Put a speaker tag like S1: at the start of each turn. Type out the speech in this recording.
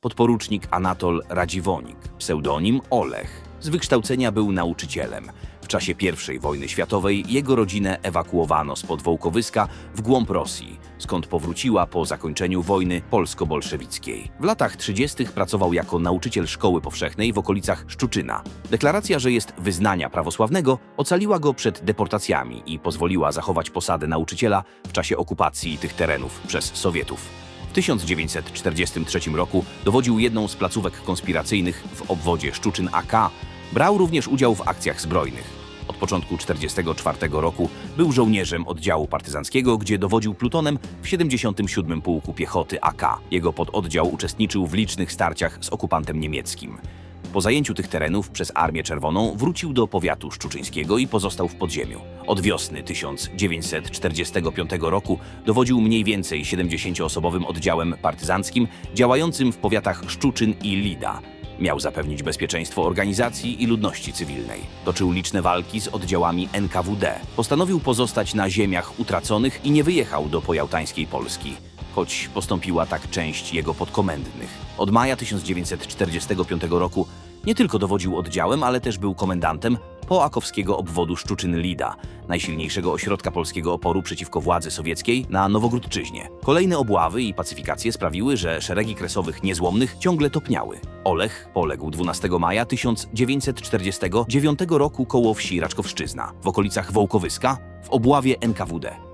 S1: podporucznik Anatol Radziwonik, pseudonim Olech. Z wykształcenia był nauczycielem. W czasie I wojny światowej jego rodzinę ewakuowano spod Wołkowyska w głąb Rosji, skąd powróciła po zakończeniu wojny polsko-bolszewickiej. W latach 30. pracował jako nauczyciel szkoły powszechnej w okolicach Szczuczyna. Deklaracja, że jest wyznania prawosławnego, ocaliła go przed deportacjami i pozwoliła zachować posadę nauczyciela w czasie okupacji tych terenów przez Sowietów. W 1943 roku dowodził jedną z placówek konspiracyjnych w obwodzie Szczuczyn AK. Brał również udział w akcjach zbrojnych. Od początku 1944 roku był żołnierzem oddziału partyzanckiego, gdzie dowodził plutonem w 77 Pułku Piechoty AK. Jego pododdział uczestniczył w licznych starciach z okupantem niemieckim. Po zajęciu tych terenów przez Armię Czerwoną wrócił do powiatu szczuczyńskiego i pozostał w podziemiu. Od wiosny 1945 roku dowodził mniej więcej 70-osobowym oddziałem partyzanckim działającym w powiatach Szczuczyn i Lida. Miał zapewnić bezpieczeństwo organizacji i ludności cywilnej. Toczył liczne walki z oddziałami NKWD. Postanowił pozostać na ziemiach utraconych i nie wyjechał do pojałtańskiej Polski choć postąpiła tak część jego podkomendnych. Od maja 1945 roku nie tylko dowodził oddziałem, ale też był komendantem poakowskiego obwodu Szczuczyn-Lida, najsilniejszego ośrodka polskiego oporu przeciwko władzy sowieckiej na Nowogródczyźnie. Kolejne obławy i pacyfikacje sprawiły, że szeregi kresowych niezłomnych ciągle topniały. Olech poległ 12 maja 1949 roku koło wsi Raczkowszczyzna, w okolicach Wołkowyska, w obławie NKWD.